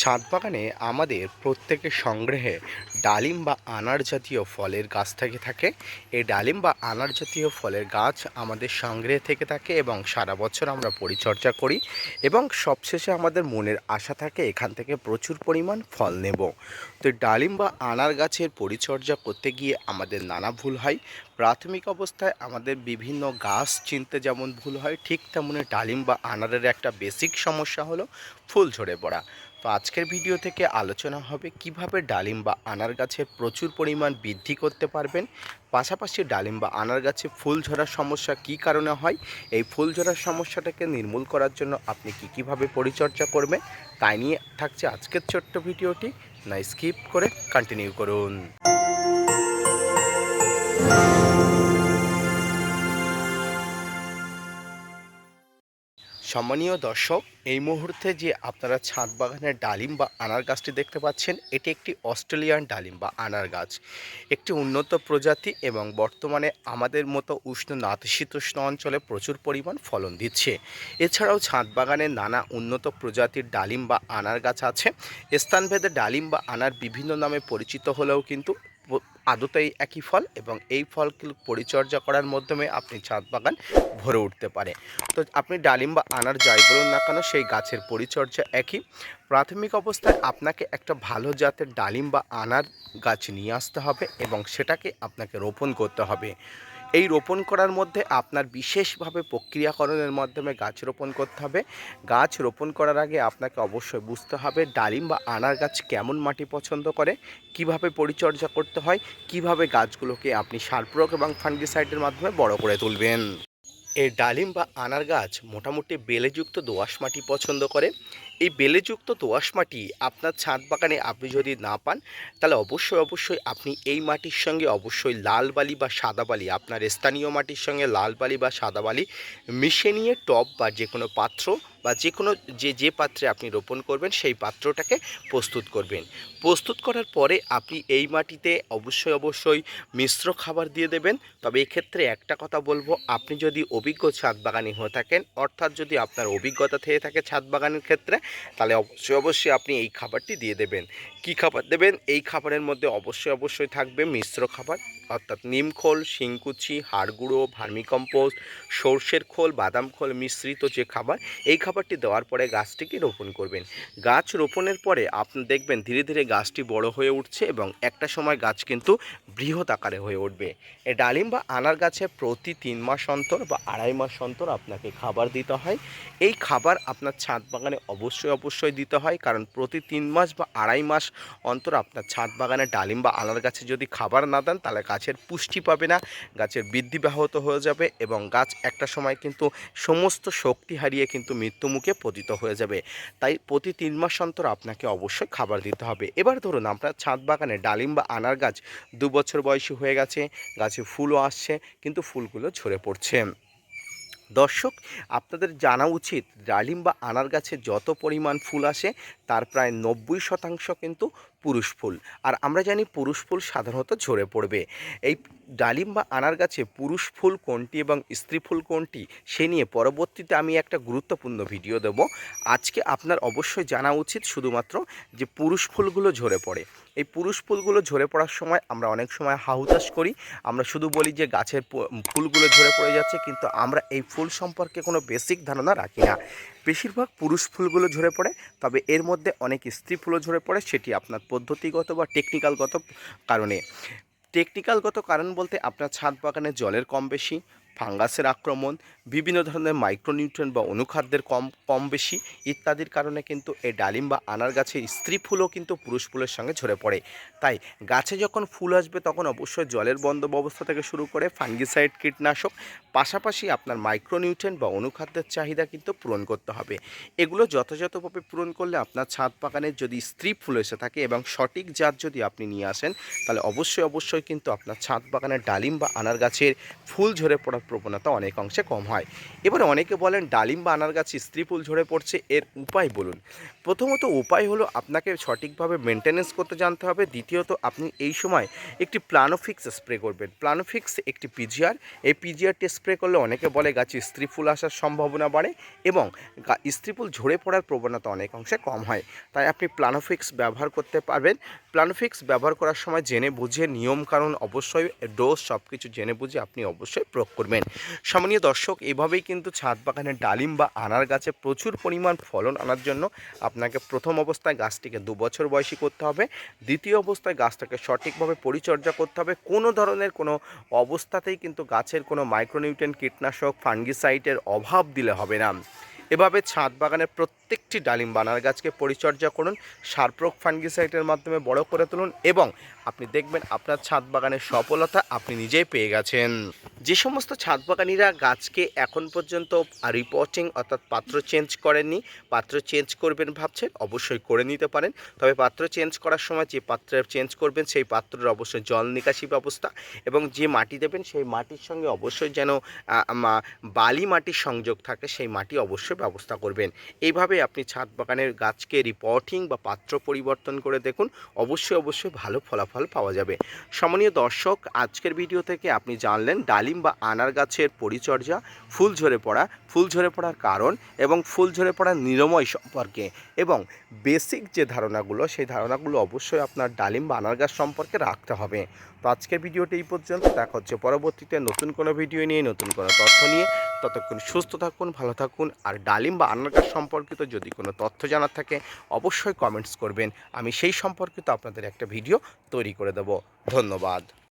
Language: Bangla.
ছাদ বাগানে আমাদের প্রত্যেকের সংগ্রহে ডালিম বা আনার জাতীয় ফলের গাছ থেকে থাকে। এই ডালিম বা আনার জাতীয় ফলের গাছ আমাদের সংগ্রহে থেকে থাকে এবং সারা বছর আমরা পরিচর্যা করি এবং সবশেষে আমাদের মনের আশা থাকে এখান থেকে প্রচুর পরিমাণ ফল নেব। তো ডালিম বা আনার গাছের পরিচর্যা করতে গিয়ে আমাদের নানা ভুল হয়। প্রাথমিক অবস্থায় আমাদের বিভিন্ন গাছ চিনতে যেমন ভুল হয়, ঠিক তেমনি ডালিম বা আনারের একটা বেসিক সমস্যা হলো ফুল ঝরে পড়া। তো আজকের ভিডিও থেকে আলোচনা হবে কীভাবে ডালিম বা আনার গাছের প্রচুর পরিমাণ বৃদ্ধি করতে পারবেন, পাশাপাশি ডালিম বা আনার গাছে ফুল ঝরার সমস্যা কী কারণে হয়, এই ফুল ঝরার সমস্যাটাকে নির্মূল করার জন্য আপনি কী কীভাবে পরিচর্যা করবেন, তাই নিয়ে থাকছে আজকের ছোট্ট ভিডিওটি না স্কিপ করে কন্টিনিউ করুন। সম্মানীয় দর্শক, এই মুহূর্তে যে আপনারা ছাদ বাগানের ডালিম বা আনার গাছটি দেখতে পাচ্ছেন, এটি একটি অস্ট্রেলিয়ান ডালিম বা আনার গাছ। একটি উন্নত প্রজাতি এবং বর্তমানে আমাদের মতো উষ্ণ নাতিশীতোষ্ণ অঞ্চলে প্রচুর পরিমাণ ফলন দিচ্ছে। এছাড়াও ছাদ বাগানে নানা উন্নত প্রজাতির ডালিম বা আনার গাছ আছে। স্থানভেদে ডালিম বা আনার বিভিন্ন নামে পরিচিত হলেও কিন্তু আদতেই একই ফল এবং এই ফলকে পরিচর্যা করার মাধ্যমে আপনি ছাদ বাগান ভরে উঠতে পারে। তো আপনি ডালিম বা আনার যাই বলুন না কেন, সেই গাছের পরিচর্যা একই। প্রাথমিক অবস্থায় আপনাকে একটা ভালো জাতের ডালিম বা আনার গাছ নিয়ে আসতে হবে এবং সেটাকে আপনাকে রোপণ করতে হবে। এই রোপণ করার মধ্যে আপনার বিশেষভাবে প্রক্রিয়াকরণের মাধ্যমে গাছ রোপণ করতে হবে। গাছ রোপণ করার আগে আপনাকে অবশ্যই বুঝতে হবে ডালিম বা আনার গাছ কেমন মাটি পছন্দ করে, কীভাবে পরিচর্যা করতে হয়, কীভাবে গাছগুলোকে আপনি সার প্রয়োগ এবং ফান্ডিসাইডের মাধ্যমে বড় করে তুলবেন। এই ডালিম বা আনার গাছ মোটামুটি বেলেযুক্ত দোআঁশ মাটি পছন্দ করে। এই বেলেযুক্ত দোআঁশ মাটি আপনার ছাদ বাগানে আপনি যদি না পান, তাহলে অবশ্যই অবশ্যই আপনি এই মাটির সঙ্গে অবশ্যই লাল বালি বা সাদা বালি, আপনার স্থানীয় মাটির সঙ্গে লাল বালি বা সাদা বালি মিশে নিয়ে টব বা যে কোনো পাত্র বা যে কোনো যে যে পাত্রে আপনি রোপণ করবেন, সেই পাত্রটাকে প্রস্তুত করবেন। প্রস্তুত করার পরে আপনি এই মাটিতে অবশ্যই অবশ্যই মিশ্র খাবার দিয়ে দেবেন। তবে এক্ষেত্রে একটা কথা বলব, আপনি যদি অভিজ্ঞ ছাদ বাগানি হয়ে থাকেন, অর্থাৎ যদি আপনার অভিজ্ঞতা থেকে থাকে ছাদ বাগানের ক্ষেত্রে, তাহলে অবশ্যই অবশ্যই আপনি এই খাবারটি দিয়ে দেবেন। কি খাবার দেবেন? এই খাবারের মধ্যে অবশ্যই অবশ্যই থাকবে মিশ্র খাবার, অর্থাৎ নিমখোল শিংকুচি, হাড়গুঁড়ো, ভার্মিকম্পোস্ট, সর্ষের খোল, বাদাম খোল মিশ্রিত যে খাবার, এই খাবারটি দেওয়ার পরে গাছটিকে রোপণ করবেন। গাছ রোপণের পরে আপনি দেখবেন ধীরে ধীরে গাছটি বড় হয়ে উঠছে এবং একটা সময় গাছ কিন্তু বৃহৎ আকারে হয়ে উঠবে। এই ডালিম বা আনার গাছে প্রতি তিন মাস অন্তর বা আড়াই মাস অন্তর আপনাকে খাবার দিতে হয়। এই খাবার আপনার ছাদ বাগানে অবশ্যই অবশ্যই দিতে হয় কারণ প্রতি তিন মাস বা আড়াই মাস অন্তর আপনার ছাদ বাগানে ডালিম বা আনার গাছে যদি খাবার না দেন তাহলে গাছের পুষ্টি পাবে না, গাছের বৃদ্ধি ব্যাহত হয়ে যাবে এবং গাছ একটা সময় কিন্তু সমস্ত শক্তি হারিয়ে কিন্তু মৃত্যুমুখে পতিত হয়ে যাবে। তাই প্রতি তিন মাস অন্তর আপনাকে অবশ্যই খাবার দিতে হবে। এবার ধরুন, আপনার ছাদ বাগানে ডালিম বা আনার গাছ দু বছর বয়সী হয়ে গেছে, গাছে ফুলও আসছে, কিন্তু ফুলগুলো ঝরে পড়ছে। দর্শক, আপনাদের জানা উচিত, ডালিম বা আনার গাছে যত পরিমাণ ফুল আসে, তার প্রায় নব্বই শতাংশ কিন্তু পুরুষ ফুল। আর আমরা জানি পুরুষ ফুল সাধারণত ঝরে পড়বে। এই ডালিম বা আনার গাছে পুরুষ ফুল কোনটি এবং স্ত্রী ফুল কোনটি, সে নিয়ে পরবর্তীতে আমি একটা গুরুত্বপূর্ণ ভিডিও দেব। আজকে আপনার অবশ্যই জানা উচিত শুধুমাত্র যে পুরুষ ফুলগুলো ঝরে পড়ে। এই পুরুষ ফুলগুলো ঝরে পড়ার সময় আমরা অনেক সময় হাহুতাশ করি। আমরা শুধু বলি যে গাছের ফুলগুলো ঝরে পড়ে যাচ্ছে, কিন্তু আমরা এই ফুল সম্পর্কে কোনো বেসিক ধারণা রাখি না। বেশিরভাগ পুরুষ ফুলগুলো ঝরে পড়ে, তবে এর মধ্যে অনেক স্ত্রী ফুলও ঝরে পড়ে, সেটি আপনার পদ্ধতিগত বা টেকনিক্যালগত কারণে। টেকনিক্যালগত কারণ বলতে আপনার ছাদ বাগানে জলের কম বেশি ফাঙ্গাসের আক্রমণ, বিভিন্ন ধরনের মাইক্রোনিউট্রিয়েন্ট বা অনুখাদ্যের কম কম বেশি ইত্যাদির কারণে কিন্তু এই ডালিম বা আনার গাছে স্ত্রী ফুলও কিন্তু পুরুষ ফুলের সঙ্গে ঝরে পড়ে। তাই গাছে যখন ফুল আসবে তখন অবশ্যই জলের বন্ধ ব্যবস্থা থেকে শুরু করে ফাঙ্গিসাইড কীটনাশক, পাশাপাশি আপনার মাইক্রোনিউট্রিয়েন্ট বা অনুখাদ্যের চাহিদা কিন্তু পূরণ করতে হবে। এগুলো যথাযথভাবে পূরণ করলে আপনার ছাদ বাগানে যদি স্ত্রী ফুল এসে থাকে এবং সঠিক জাত যদি আপনি নিয়ে আসেন, তাহলে অবশ্যই অবশ্যই কিন্তু আপনার ছাদ বাগানের ডালিম বা আনার গাছের ফুল ঝরে পড়ার প্রবণতা অনেক অংশে কম হয়। এবারে অনেকে বলেন ডালিম বা আনার গাছে স্ত্রী ফুল ঝরে পড়ছে, এর উপায় বলুন। প্রথমত উপায় হলো আপনাকে সঠিকভাবে মেনটেনেন্স করতে জানতে হবে। দ্বিতীয়ত আপনি এই সময় একটি প্লানোফিক্স স্প্রে করবেন। প্লানোফিক্স একটি পিজিআর এই পিজিআরটি স্প্রে করলে অনেকে বলে গাছে স্ত্রী ফুল আসার সম্ভাবনা বাড়ে এবং স্ত্রী ফুল ঝরে পড়ার প্রবণতা অনেক অংশে কম হয়। তাই আপনি প্লানোফিক্স ব্যবহার করতে পারবেন। প্লানোফিক্স ব্যবহার করার সময় জেনে বুঝে, নিয়মকানুন অবশ্যই ডোজ সব কিছু জেনে বুঝে আপনি অবশ্যই প্রয়োগ করবেন। সম্মানীয় দর্শক, এভাবেই কিন্তু ছাদ বাগানের ডালিম বা আনার গাছে প্রচুর পরিমাণ ফলন আনার জন্য আপনাকে প্রথম অবস্থায় গাছটিকে দু বছর বয়সী করতে হবে। দ্বিতীয় অবস্থায় গাছটাকে সঠিকভাবে পরিচর্যা করতে হবে। কোনো ধরনের কোনো অবস্থাতেই কিন্তু গাছের কোনো মাইক্রোনিউট্রেন কীটনাশক ফাঙ্গিসাইটের অভাব দিলে হবে না। এভাবে ছাদ বাগানের প্রত্যেকটি ডালিম বানার গাছকে পরিচর্যা করুন সার সারপ্রোক ফাঙ্গিসাইটের মাধ্যমে বড় করে তুলুন এবং আপনি দেখবেন আপনার ছাদ বাগানের সফলতা আপনি নিজেই পেয়ে গেছেন। যে সমস্ত ছাদ বাগানিরা গাছকে এখন পর্যন্ত রিপোর্টিং অর্থাৎ পাত্র চেঞ্জ করেননি, পাত্র চেঞ্জ করবেন ভাবছেন, অবশ্যই করে নিতে পারেন। তবে পাত্র চেঞ্জ করার সময় যে পাত্রের চেঞ্জ করবেন, সেই পাত্রের অবশ্যই জল নিকাশি ব্যবস্থা এবং যে মাটি দেবেন, সেই মাটির সঙ্গে অবশ্যই যেন বালি মাটির সংযোগ থাকে, সেই মাটি অবশ্যই ব্যবস্থা করবেন। এইভাবে আপনি ছাদ বাগানের গাছকে রিপোর্টিং বা পাত্র পরিবর্তন করে দেখুন, অবশ্যই অবশ্যই ভালো ফলাফল পাওয়া যাবে। সম্মানীয় দর্শক, আজকের ভিডিও থেকে আপনি জানলেন ডালিম বা আনার গাছের পরিচর্যা, ফুল ঝরে পড়া, ফুল ঝরে পড়ার কারণ এবং ফুল ঝরে পড়ার নিরময় সম্পর্কে এবং বেসিক যে ধারণাগুলো, সেই ধারণাগুলো অবশ্যই আপনার ডালিম বা আনার গাছ সম্পর্কে রাখতে হবে। তো আজকের ভিডিওটি এই পর্যন্ত, দেখা হচ্ছে পরবর্তীতে নতুন কোনো ভিডিও নিয়ে, নতুন কোনো তথ্য নিয়ে। ততক্ষণ সুস্থ থাকুন, ভালো থাকুন। আর ডালিম বা আনার সম্পর্কিত যদি কোনো তথ্য জানার থাকে, অবশ্যই কমেন্টস করবেন। আমি সেই সম্পর্কিত আপনাদের একটা ভিডিও তৈরি করে দেব। ধন্যবাদ।